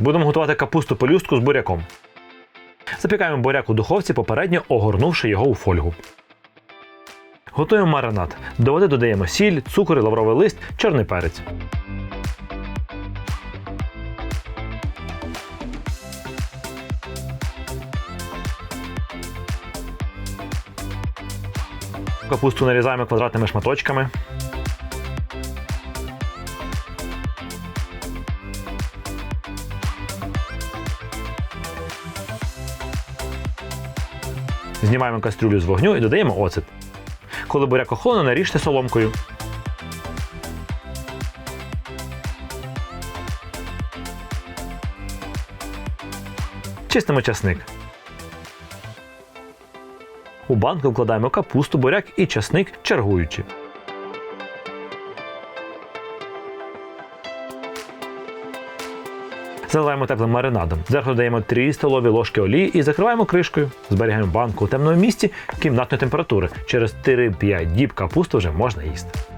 Будемо готувати капусту пелюстку з буряком. Запікаємо буряк у духовці, попередньо огорнувши його у фольгу. Готуємо маринад. До води додаємо сіль, цукор, лавровий лист, чорний перець. Капусту нарізаємо квадратними шматочками. Знімаємо кастрюлю з вогню і додаємо оцет. Коли буряк охолоне, наріжте соломкою. Чистимо часник. У банку вкладаємо капусту, буряк і часник, чергуючи. Заливаємо теплим маринадом. Зверху додаємо 3 столові ложки олії і закриваємо кришкою. Зберігаємо банку у темному місці кімнатної температури. Через 3-5 діб капусту вже можна їсти.